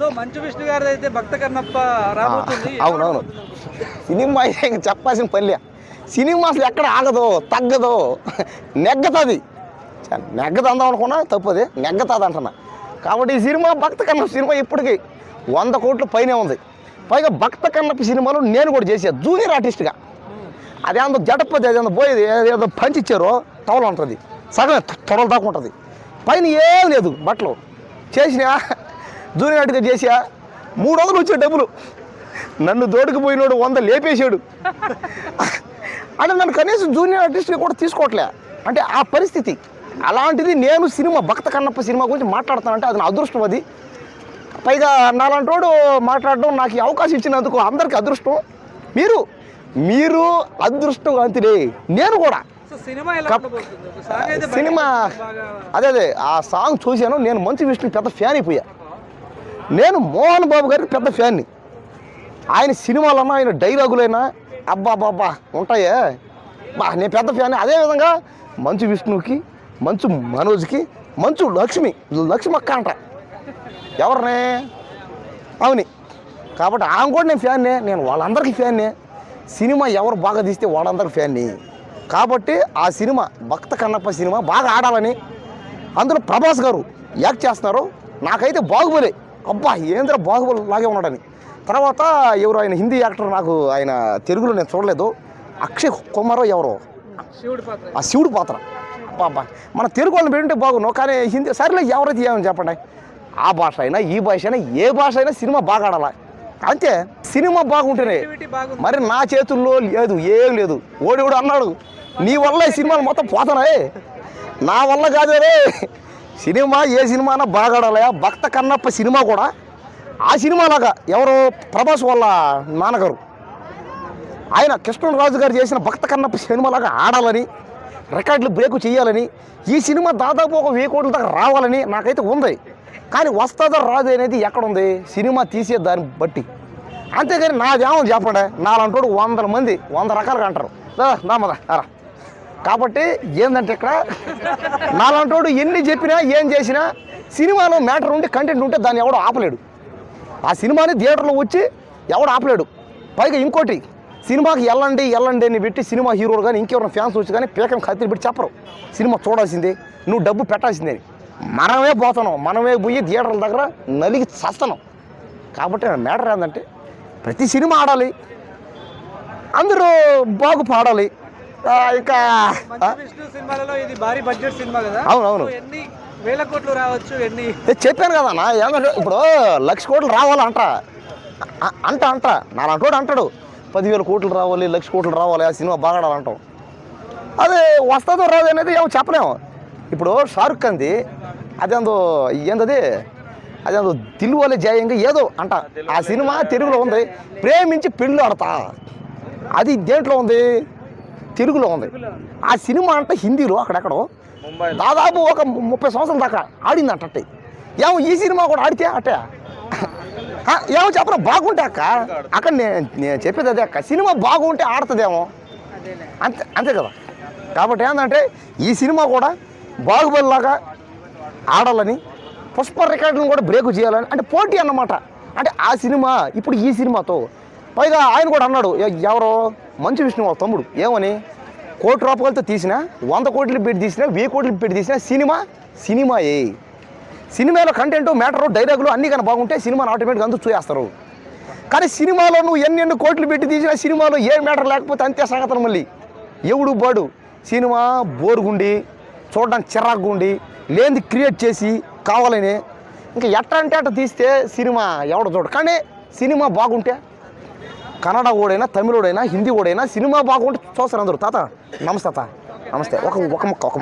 So Manchu Vishnu గారి అయితే భక్త కన్నప్ప రాబోతుంది. అవునవును. సినిమా ఇంక చెప్పాల్సిన పనిలే సినిమా అసలు ఎక్కడ ఆగదు తగ్గదు నెగ్గతుంది. చ- నెగ్గదు అందాం అనుకున్నా తప్పది నెగ్గతుంది అంటున్నా. కాబట్టి ఈ సినిమా భక్త కన్నప్ప సినిమా ఇప్పటికి వంద కోట్ల పైనే ఉంది. పైగా భక్త కన్నప్ప సినిమాలో నేను కూడా చేసా జూనియర్ ఆర్టిస్ట్గా. అదేందో జడపది అదేందో పోయేది ఏదో పంచి ఇచ్చారో టవల్ ఉంటుంది సగం త్వరలు దాకా ఉంటుంది పైన ఏం లేదు బట్టలు. చేసినా జూనియర్ ఆర్టిస్ట్గా చేసా మూడు వందలు వచ్చే డబ్బులు. నన్ను దోడుకు పోయినోడు వంద లేపేశాడు. అంటే నన్ను కనీసం జూనియర్ ఆర్టిస్ట్గా కూడా తీసుకోవట్లే. అంటే ఆ పరిస్థితి. అలాంటిది నేను సినిమా భక్త కన్నప్ప సినిమా గురించి మాట్లాడతానంటే అది నా అదృష్టం అది. పైగా నాలాంటి వాడు మాట్లాడడం నాకు ఈ అవకాశం ఇచ్చినందుకు అందరికీ అదృష్టం. మీరు మీరు అదృష్టవంతుడే. నేను కూడా. సినిమా అదే అదే. ఆ సాంగ్ చూశాను. నేను మంచు విష్ణు పెద్ద ఫ్యాన్ అయిపోయా. నేను మోహన్ బాబు గారికి పెద్ద ఫ్యాన్ని. ఆయన సినిమాలన్నా ఆయన డైలాగులైనా అబ్బా బాబా ఉంటాయే. బా నేను పెద్ద ఫ్యాన్ అదేవిధంగా మంచు విష్ణుకి మంచు మనోజ్కి మంచు లక్ష్మి లక్ష్మి అక్క అంట. ఎవరినే? అవుని కాబట్టి ఆమె కూడా నేను ఫ్యాన్నే నేను వాళ్ళందరికీ ఫ్యాన్నే. సినిమా ఎవరు బాగా తీస్తే వాళ్ళందరికీ ఫ్యాన్ని. కాబట్టి ఆ సినిమా భక్త కన్నప్ప సినిమా బాగా ఆడాలని అందులో ప్రభాస్ గారు యాక్ట్ చేస్తున్నారు. నాకైతే బాహుబలి. అబ్బా ఏంద్ర బాహుబలి లాగే ఉన్నాడని. తర్వాత ఎవరు ఆయన హిందీ యాక్టర్ నాకు ఆయన తెలుగులో నేను చూడలేదు. అక్షయ్ కుమారో ఎవరో? ఆ శివుడు పాత్ర. అబ్బా మన తెలుగు వాళ్ళని పెట్టుంటే బాగున్నావు కానీ హిందీ సరేలే ఎవరైతే ఏమని చెప్పండి. ఆ భాష అయినా ఈ భాష అయినా ఏ భాష అయినా సినిమా బాగా ఆడాలా. అంతే సినిమా బాగుంటేనే. మరి నా చేతుల్లో లేదు ఏం లేదు. ఓడి అన్నాడు. నీ వల్ల ఈ సినిమాలు మొత్తం పోతున్నాయి. నా వల్ల కాదే సినిమా ఏ సినిమానా అయినా బాగా ఆడాలయా భక్త కన్నప్ప సినిమా కూడా. ఆ సినిమాలాగా ఎవరు ప్రభాస్ వాళ్ళ నాన్నగారు. ఆయన కృష్ణరాజు గారు చేసిన భక్త కన్నప్ప సినిమాలాగా ఆడాలని రికార్డులు బ్రేక్ చేయాలని ఈ సినిమా దాదాపు ఒక వెయ్యి కోట్ల దాకా రావాలని నాకైతే ఉంది. కానీ వస్తుందో రాదు అనేది ఎక్కడుంది? సినిమా తీసే దాన్ని బట్టి. అంతేగాని నాదేమో చెప్పండి నాలంటోడు వందల మంది వంద రకాలుగా అంటారు. నామదా అరా కాబట్టి ఏంటంటే ఇక్కడ నాలంటోడు ఎన్ని చెప్పినా ఏం చేసినా సినిమాలో మ్యాటర్ ఉంటే కంటెంట్ ఉంటే దాన్ని ఎవడో ఆపలేడు. ఆ సినిమాని థియేటర్లో వచ్చి ఎవడు ఆపలేడు. పైగా ఇంకోటి సినిమాకి వెళ్ళండి వెళ్ళండి అని పెట్టి సినిమా హీరోలు కానీ ఇంకెవరైనా ఫ్యాన్స్ వచ్చి కానీ పీకం కత్తిరి పెట్టి చెప్పరు. సినిమా చూడాల్సిందే నువ్వు డబ్బు పెట్టాల్సిందే మనమే పోతున్నాం మనమే పోయి థియేటర్ల దగ్గర నలిగి చస్తున్నాం. కాబట్టి మ్యాటర్ ఏంటంటే ప్రతి సినిమా ఆడాలి అందరూ బాగు పాడాలి ఇంకా ఆ, మంచు విష్ణు సినిమాలలో ఇది భారీ బడ్జెట్ సినిమా కదా. అవును, అవును. సో ఎన్ని వేల కోట్లు రావచ్చు ఎన్ని? నేను చెప్పాను కదా అన్న ఏంటంటే ఇప్పుడు లక్ష కోట్లు రావాలంట. అంట అంట. నాలంటోడు అంటాడు. పదివేల కోట్లు రావాలి లక్ష కోట్లు రావాలి ఆ సినిమా బాగా ఆడాలంటాం. అదే వస్తుందో రాదు అనేది ఏమో చెప్పలేము. ఇప్పుడు షారుఖ్ ఖాన్ది అదేందో ఏందది? అదేందో దిల్వాలే జయంగా ఏదో అంట. ఆ సినిమా తెలుగులో ఉంది. ప్రేమించి పెళ్ళి ఆడతా అది దేంట్లో ఉంది? తెలుగులో ఉంది. ఆ సినిమా అంటే హిందీలో అక్కడెక్కడో దాదాపు ఒక ముప్పై సంవత్సరాల దాకా ఆడింది అంట ఏమో ఈ సినిమా కూడా ఆడితే అట్టే ఏమో చెప్పరా బాగుంటే అక్క. అక్కడ నేను చెప్పేది అదే అక్క. సినిమా బాగుంటే ఆడుతుందేమో. అంతే అంతే కదా. కాబట్టి ఏంటంటే ఈ సినిమా కూడా బాహుబలిలాగా ఆడాలని పుష్ప రికార్డులను కూడా బ్రేక్ చేయాలని అంటే పోటీ అన్నమాట. అంటే ఆ సినిమా ఇప్పుడు ఈ సినిమాతో పైగా ఆయన కూడా అన్నాడు ఎవరో? మంచి విష్ణు వాళ్ళ తమ్ముడు. ఏమని? కోటి రూపాయలతో తీసిన వంద కోట్లు పెట్టి తీసిన వెయ్యి కోట్లు పెట్టి తీసిన సినిమా సినిమాయే. సినిమాలో కంటెంట్ మ్యాటరు డైలాగులు అన్నీ కానీ బాగుంటే సినిమాని ఆటోమేటిక్గా అందరూ చూసేస్తారు. కానీ సినిమాలో నువ్వు ఎన్ని ఎన్ని కోట్లు పెట్టి తీసిన సినిమాలో ఏ మ్యాటర్ లేకపోతే అంతే సంగతులు మళ్ళీ. ఎవడు బాడు? సినిమా బోరుగుండి చూడడానికి చిరాకుండి లేనిది క్రియేట్ చేసి కావాలని. ఇంకా ఎట్ట అంటే అట్ట తీస్తే సినిమా ఎవడ చూడు. కానీ సినిమా బాగుంటే కన్నడ ఓడైనా తమిళోడైనా హిందీ ఓడైనా సినిమా బాగుంటే చూస్తారు అందరూ. తాత నమస్తే తాత. నమస్తే. ఒక ఒక మొక్క ఒక